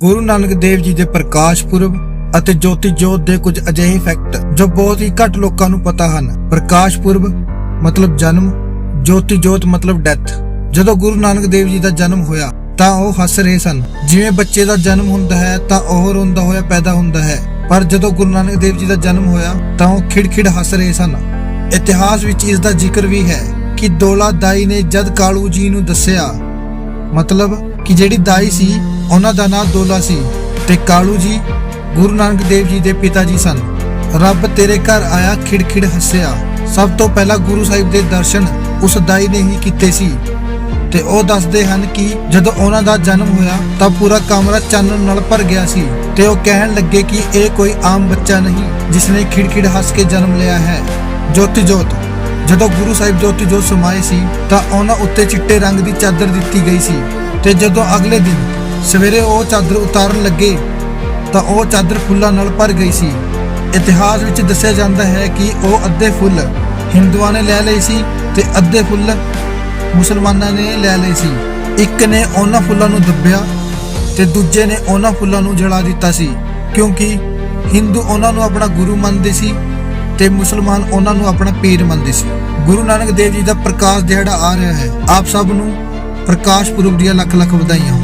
ਗੁਰੂ ਨਾਨਕ ਦੇਵ ਜੀ ਦੇ ਪ੍ਰਕਾਸ਼ ਪੁਰਬ ਅਤੇ ਜੋਤੀ ਜੋਤ ਦੇ ਕੁਝ ਅਜਿਹੇ ਫੈਕਟ ਜੋ ਬਹੁਤ ਹੀ ਘੱਟ ਲੋਕਾਂ ਨੂੰ ਪਤਾ ਹਨ। ਪ੍ਰਕਾਸ਼ ਪੁਰਬ ਮਤਲਬ ਜਨਮ, ਜੋਤੀ ਜੋਤ ਮਤਲਬ ਡੈਥ ਜਦੋਂ ਗੁਰੂ ਨਾਨਕ ਦੇਵ ਜੀ ਦਾ ਜਨਮ ਹੋਇਆ, ਤਾਂ ਉਹ ਹੱਸ ਰਹੇ ਸਨ। ਜਿਵੇਂ ਬੱਚੇ ਦਾ ਜਨਮ ਹੁੰਦਾ ਹੈ, ਤਾਂ ਉਹ ਰੋਂਦਾ ਹੋਇਆ ਪੈਦਾ ਹੁੰਦਾ ਹੈ। ਪਰ ਜਦੋਂ ਗੁਰੂ ਨਾਨਕ ਦੇਵ ਜੀ ਦਾ ਜਨਮ ਹੋਇਆ, ਤਾਂ ਉਹ ਖਿੜਖਿੜ ਹੱਸ ਰਹੇ ਸਨ। ਇਤਿਹਾਸ ਵਿੱਚ ਇਸ ਦਾ ਜ਼ਿਕਰ ਵੀ ਹੈ ਕਿ ਦੋਲਾ ਦਾਈ ਨੇ ਜਦ ਕਾਲੂ ਜੀ ਨੂੰ ਦੱਸਿਆ, ਮਤਲਬ ਕਿ ਜਿਹੜੀ ਦਾਈ ਸੀ, ਉਹਨਾਂ ਦਾ ਨਾਮ ਦੋਲਾ ਸੀ ਤੇ ਕਾਲੂ ਜੀ, ਗੁਰੂ ਨਾਨਕ ਦੇਵ ਜੀ ਦੇ ਪਿਤਾ ਜੀ ਸਨ। ਰੱਬ ਤੇਰੇ ਘਰ ਆਇਆ, ਖਿੜਖਿੜ ਹੱਸਿਆ। ਸਭ ਤੋਂ ਪਹਿਲਾਂ ਗੁਰੂ ਸਾਹਿਬ ਦੇ ਦਰਸ਼ਨ ਉਸ ਦਾਈ ਨੇ ਹੀ ਕੀਤੇ ਸੀ ਤੇ ਉਹ ਦੱਸਦੇ ਹਨ ਕਿ ਜਦੋਂ ਉਹਨਾਂ ਦਾ ਜਨਮ ਹੋਇਆ, ਤਾਂ ਪੂਰਾ ਕਮਰਾ ਚਾਨਣ ਨਾਲ ਭਰ ਗਿਆ ਸੀ ਤੇ ਉਹ ਕਹਿਣ ਲੱਗੇ ਕਿ ਇਹ ਕੋਈ ਆਮ ਬੱਚਾ ਨਹੀਂ ਜਿਸ ਨੇ ਖਿੜਖਿੜ ਹੱਸ ਕੇ ਜਨਮ ਲਿਆ ਹੈ। ਜੋਤੀ ਜੋਤ ਜਦੋਂ ਗੁਰੂ ਸਾਹਿਬ ਜੋਤੀ ਜੋਤ ਸਮਾਏ ਸੀ, ਤਾਂ ਉਹਨਾਂ ਉੱਤੇ ਚਿੱਟੇ ਰੰਗ ਦੀ ਚਾਦਰ ਦਿੱਤੀ ਗਈ ਸੀ। ਤੇ ਜਦੋਂ ਅਗਲੇ ਦਿਨ ਸਵੇਰੇ ਉਹ ਚਾਦਰ ਉਤਾਰਨ ਲੱਗੇ, ਤਾਂ ਉਹ ਚਾਦਰ ਫੁੱਲਾਂ ਨਾਲ ਭਰ ਗਈ ਸੀ। ਇਤਿਹਾਸ ਵਿੱਚ ਦੱਸਿਆ ਜਾਂਦਾ ਹੈ ਕਿ ਉਹ ਅੱਧੇ ਫੁੱਲ ਹਿੰਦੂਆਂ ਨੇ ਲੈ ਲਏ ਸੀ ਤੇ ਅੱਧੇ ਫੁੱਲ ਮੁਸਲਮਾਨਾਂ ਨੇ ਲੈ ਲਏ ਸੀ। ਇੱਕ ਨੇ ਉਹਨਾਂ ਫੁੱਲਾਂ ਨੂੰ ਦੱਬਿਆ ਤੇ ਦੂਜੇ ਨੇ ਉਹਨਾਂ ਫੁੱਲਾਂ ਨੂੰ ਜਲਾ ਦਿੱਤਾ ਸੀ, ਕਿਉਂਕਿ ਹਿੰਦੂ ਉਹਨਾਂ ਨੂੰ ਆਪਣਾ ਗੁਰੂ ਮੰਨਦੇ ਸੀ ਤੇ ਮੁਸਲਮਾਨ ਉਹਨਾਂ ਨੂੰ ਆਪਣਾ ਪੀਰ ਮੰਨਦੇ ਸੀ। ਗੁਰੂ ਨਾਨਕ ਦੇਵ ਜੀ ਦਾ ਪ੍ਰਕਾਸ਼ ਦਿਹਾੜਾ ਆ ਰਿਹਾ ਹੈ। ਆਪ ਸਭ ਨੂੰ ਪ੍ਰਕਾਸ਼ ਪੁਰਬ ਦੀਆਂ ਲੱਖ ਲੱਖ ਵਧਾਈਆਂ